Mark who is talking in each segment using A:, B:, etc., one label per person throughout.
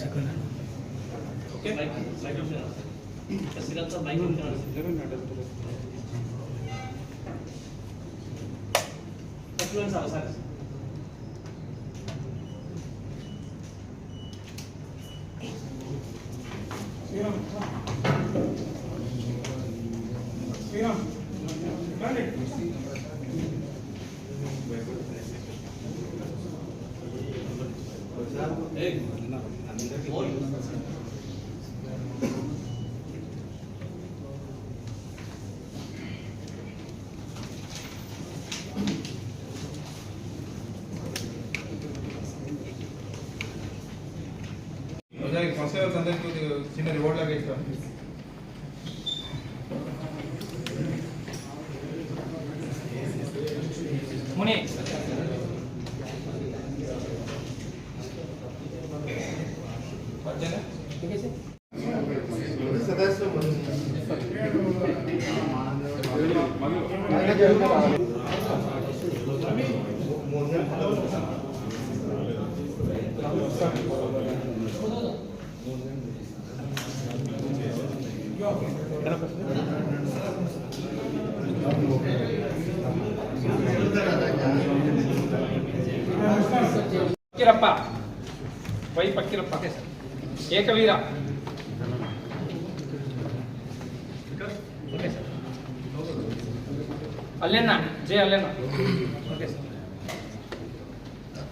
A: ಸಿಗೋಣ ಓಕೆ ಸಿಗತ್ತ bike sir
B: నిజానికి ఫస్ట్ అందరికీ చిన్న రివార్డ్ లాగా ఇస్తాం
A: Muni
B: పచ్చనే
A: Pakkirappa. Y Pakkirappa. Ekaveera. Allenna. J Allenna. Okay sir.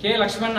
A: K Lakshmana.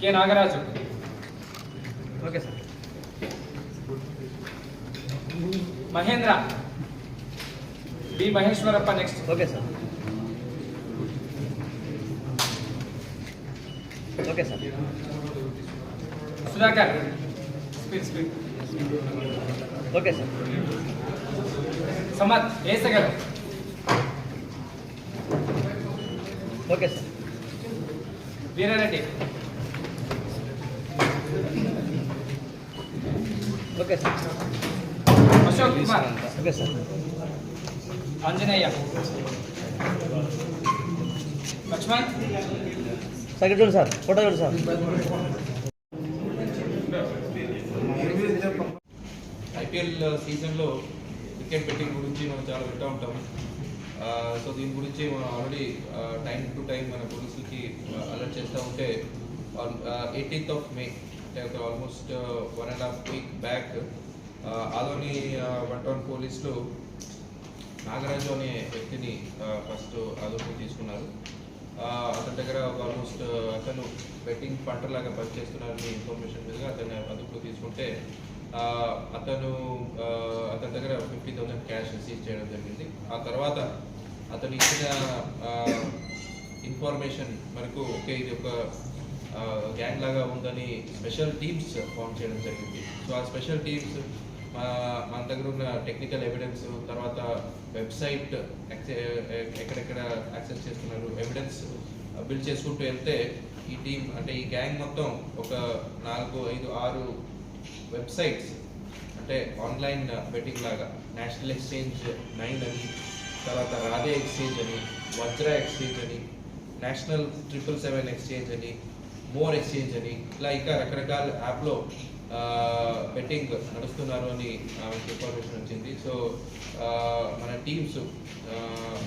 A: K Nagaraju.
C: Okay sir.
A: Mahendra. B Maheshwarappa next
C: okay sir. Okay sir.
A: Sudhakar. Speed speed.
C: Okay sir.
A: సమత్ ఏసగర్.
C: Okay
A: sir.
C: Veera Reddy.
A: Okay sir.
C: Ashok Kumar.
A: Okay sir.
C: Anjaneya. Lakshman. Sir sir. Photo చూడు sir.
B: IPL సీజన్లో cricket betting గురించి మనం చాలా వింటూ ఉంటాం so దీని గురించి మనం ఆల్రెడీ టైం టు టైం మన పోలీసులకి అలర్ట్ చేస్తూ ఉంటే ఎయిటీన్త్ ఆఫ్ మే అంటే ఒక almost one and half week back ఆలోని one town పోలీసులు నాగరాజు అనే వ్యక్తిని ఫస్ట్ అదుపు తీసుకున్నారు. అతని దగ్గర ఒక ఆల్మోస్ట్ అతను బెట్టింగ్ పంటలాగా పనిచేస్తున్నారని ఇన్ఫర్మేషన్ మీదుగా అతన్ని అదుపులో తీసుకుంటే అతను అతని దగ్గర ఫిఫ్టీ థౌసండ్ క్యాష్ రిసీవ్ చేయడం జరిగింది. ఆ తర్వాత అతను ఇచ్చిన ఇన్ఫర్మేషన్ మనకు ఓకే ఇది ఒక గ్యాంగ్ లాగా ఉందని స్పెషల్ టీమ్స్ ఫామ్ చేయడం జరిగింది. సో ఆ స్పెషల్ టీమ్స్ మన దగ్గర ఉన్న టెక్నికల్ ఎవిడెన్స్ తర్వాత వెబ్సైట్ ఎక్కడెక్కడ యాక్సెస్ చేస్తున్నారు ఎవిడెన్స్ బిల్డ్ చేసుకుంటూ వెళ్తే ఈ టీం అంటే ఈ గ్యాంగ్ మొత్తం ఒక నాలుగు ఐదు ఆరు వెబ్సైట్స్ అంటే ఆన్లైన్ బెట్టింగ్ లాగా నేషనల్ ఎక్స్చేంజ్ నైన్ అని తర్వాత రాధే ఎక్స్చేంజ్ అని వజ్ర ఎక్స్చేంజ్ అని నేషనల్ ట్రిపుల్ సెవెన్ ఎక్స్చేంజ్ అని మోర్ ఎక్స్చేంజ్ అని ఇలా ఇంకా రకరకాల యాప్లో బెట్టింగ్ నడుస్తున్నారు అని మనకి ఇన్ఫర్మేషన్ వచ్చింది. సో మన టీమ్స్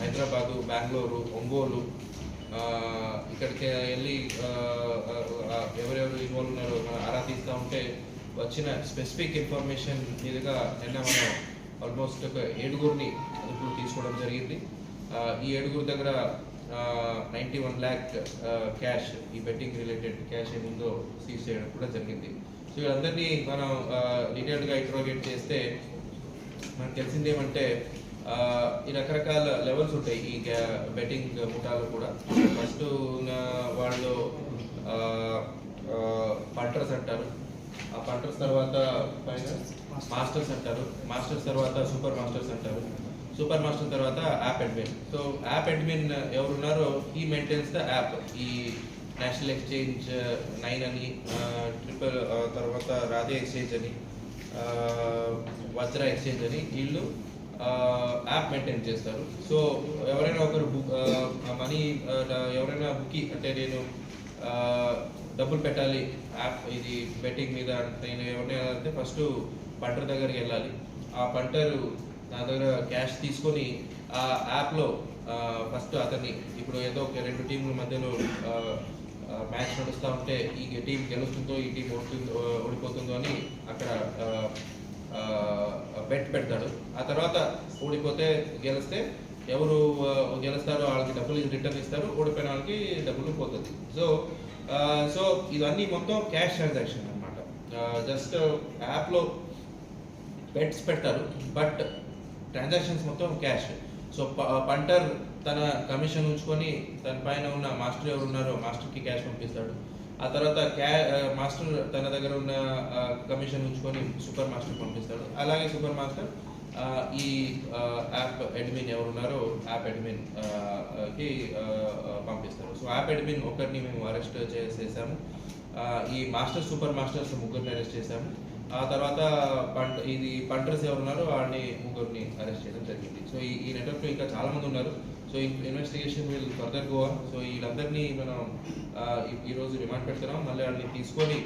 B: హైదరాబాదు బెంగళూరు ఒంగోలు ఇక్కడికి వెళ్ళి ఎవరెవరు ఇన్వాల్వ్ ఉన్నారో మనం ఆరా తీస్తూ ఉంటే వచ్చిన స్పెసిఫిక్ ఇన్ఫర్మేషన్ మీదుగా నిన్న మనం ఆల్మోస్ట్ ఒక ఏడుగురిని అదుపులో తీసుకోవడం జరిగింది. ఈ ఏడుగురు దగ్గర నైంటీ వన్ ల్యాక్ క్యాష్ ఈ బెట్టింగ్ రిలేటెడ్ క్యాష్ ఏముందో సీజ్ చేయడం కూడా జరిగింది. సో వీళ్ళందరినీ మనం డీటెయిల్డ్గా ఇంట్రోగేట్ చేస్తే మనకు తెలిసింది ఏమంటే ఈ రకరకాల లెవెల్స్ ఉంటాయి ఈ బెట్టింగ్ ముఠాలు కూడా. ఫస్ట్ వాళ్ళు పంటర్స్ అంటారు. ఆ పంటర్స్ తర్వాత పైన మాస్టర్స్ అంటారు. మాస్టర్స్ తర్వాత సూపర్ మాస్టర్స్ అంటారు. సూపర్ మాస్టర్ తర్వాత app admin. So app admin ఎవరున్నారో ఈ మెయింటైన్స్ ద యాప్ ఈ నేషనల్ ఎక్స్చేంజ్ నైన్ అని ట్రిపుల్ తర్వాత రాధే ఎక్స్చేంజ్ అని వజ్ర ఎక్స్చేంజ్ అని వీళ్ళు యాప్ మెయింటైన్ చేస్తారు. సో ఎవరైనా ఒకరు బుక్ మనీ ఎవరైనా బుక్ అంటే నేను డబ్బులు పెట్టాలి యాప్ ఇది బెట్టింగ్ మీద నేను ఎవరైనా అంటే ఫస్ట్ పంటర్ దగ్గరికి వెళ్ళాలి. ఆ పంటరు నా దగ్గర క్యాష్ తీసుకొని ఆ యాప్లో ఫస్ట్ అతన్ని ఇప్పుడు ఏదో ఒక రెండు టీంల మధ్యలో మ్యాచ్ నడుస్తూ ఉంటే ఈ టీం గెలుస్తుందో ఈ టీం ఓడుతుందో ఓడిపోతుందో అని అక్కడ బెట్ పెడతాడు. ఆ తర్వాత ఓడిపోతే గెలిస్తే ఎవరు గెలుస్తారో వాళ్ళకి డబ్బులు రిటర్న్ ఇస్తారు. ఓడిపోయిన వాళ్ళకి డబ్బులు పోతుంది. సో సో ఇవన్నీ మొత్తం క్యాష్ ట్రాన్సాక్షన్ అనమాట జస్ట్ యాప్లో బెట్స్ పెడతారు బట్ ట్రాన్సాక్షన్స్ మొత్తం క్యాష్. సో పంటర్ తన కమిషన్ ఉంచుకొని తన పైన ఉన్న మాస్టర్ ఎవరు ఉన్నారో మాస్టర్కి క్యాష్ పంపిస్తాడు. ఆ తర్వాత క్యా మాస్టర్ తన దగ్గర ఉన్న కమిషన్ ఉంచుకొని సూపర్ మాస్టర్ పంపిస్తాడు. అలాగే సూపర్ మాస్టర్ ఈ యాప్ అడ్మిన్ ఎవరు ఉన్నారో యాప్ అడ్మిన్కి పంపిస్తారు. సో యాప్ అడ్మిన్ ఒకరిని మేము అరెస్ట్ చేసేసాము. ఈ మాస్టర్ సూపర్ మాస్టర్స్ ముగ్గురిని అరెస్ట్ చేశాము ఆ తర్వాత పంట ఇది పంటర్స్ ఎవరు ఉన్నారో వాళ్ళని ముగ్గురిని అరెస్ట్ చేయడం జరిగింది. సో ఈ ఈ నెట్వర్క్లో ఇంకా చాలామంది ఉన్నారు. So investigation will further go so వీళ్ళందరినీ మనం ఈరోజు రిమాండ్ పెడుతున్నాం. మళ్ళీ వాళ్ళని తీసుకొని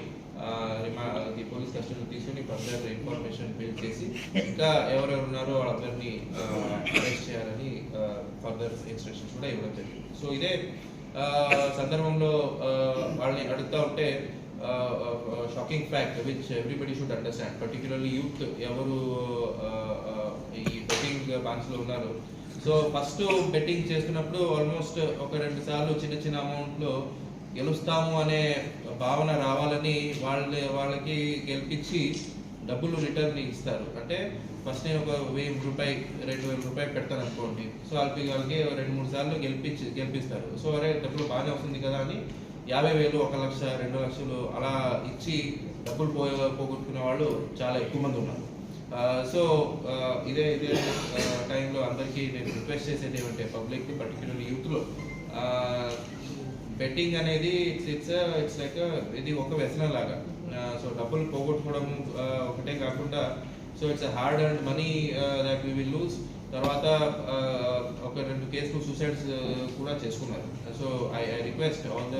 B: రిమా పోలీస్ కస్టడీలో తీసుకొని ఫర్దర్ ఇన్ఫర్మేషన్ ఫిల్ చేసి ఇంకా ఎవరెవరు ఉన్నారో వాళ్ళందరినీ అరెస్ట్ చేయాలని ఫర్దర్ ఇన్స్ట్రక్షన్స్ కూడా ఇవ్వడం జరిగింది. సో ఇదే ఆ, సందర్భంలో వాళ్ళని అడుగుతా ఉంటే shocking fact which everybody should understand particularly youth ఎవరు ఈ బెట్టింగ్ బాన్స్లో ఉన్నారు. సో ఫస్ట్ బెట్టింగ్ చేస్తున్నప్పుడు ఆల్మోస్ట్ ఒక రెండు సార్లు చిన్న చిన్న అమౌంట్లో గెలుస్తాము అనే భావన రావాలని వాళ్ళ వాళ్ళకి గెలిపించి డబ్బులు రిటర్న్ ఇస్తారు. అంటే ఫస్ట్ నేను ఒక వెయ్యి రూపాయి రెండు వేల రూపాయలు పెడతాను అనుకోండి. సో వాళ్ళకి వాళ్ళకి రెండు మూడు సార్లు గెలిపించి గెలిపిస్తారు. సో అరే డబ్బులు బాగానే వస్తుంది కదా అని యాభై వేలు ఒక లక్ష రెండు లక్షలు అలా ఇచ్చి డబ్బులు పో పోగొట్టుకునే వాళ్ళు చాలా ఎక్కువ మంది ఉన్నారు. సో ఇదే ఇదే టైంలో అందరికీ నేను రిక్వెస్ట్ చేసేది ఏమంటే పబ్లిక్ని పర్టికులర్ యూత్లో బెట్టింగ్ అనేది ఇట్స్ ఇట్స్ ఇట్స్ లైక్ ఇది ఒక వ్యసనం లాగా. సో డబ్బులు పోగొట్టుకోవడం ఒకటే కాకుండా so it's hard and money that we will lose తర్వాత ఒక రెండు కేసులు సూసైడ్స్ uh, కూడా చేసుకున్నారు. So I I request all the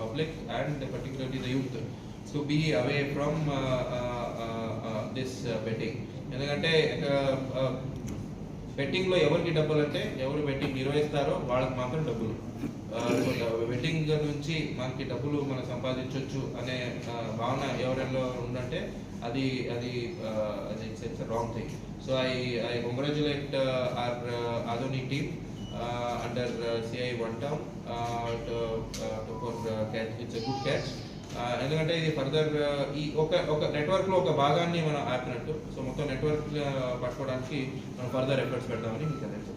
B: public and particularly the youth to be away from this betting ఎందుకంటే బెట్టింగ్లో ఎవరికి డబ్బులు అంటే ఎవరు బెట్టింగ్ నిర్వహిస్తారో వాళ్ళకి మాత్రం డబ్బులు. బెట్టింగ్ నుంచి మనకి డబ్బులు మనం సంపాదించవచ్చు అనే భావన ఎవరిలో ఉందంటే అది అది అది it's it's wrong thing so I I congratulate our Adoni team under CI one town for catch it's good catch ఎందుకంటే ఇది ఫర్దర్ uh, ఈ ఒక ఒక నెట్వర్క్లో ఒక భాగాన్ని మనం ఆపినట్టు. సో మొత్తం నెట్వర్క్ uh, పట్టుకోవడానికి మనం ఫర్దర్ ఎఫర్ట్స్ పెడదామని మీకు తెలియదు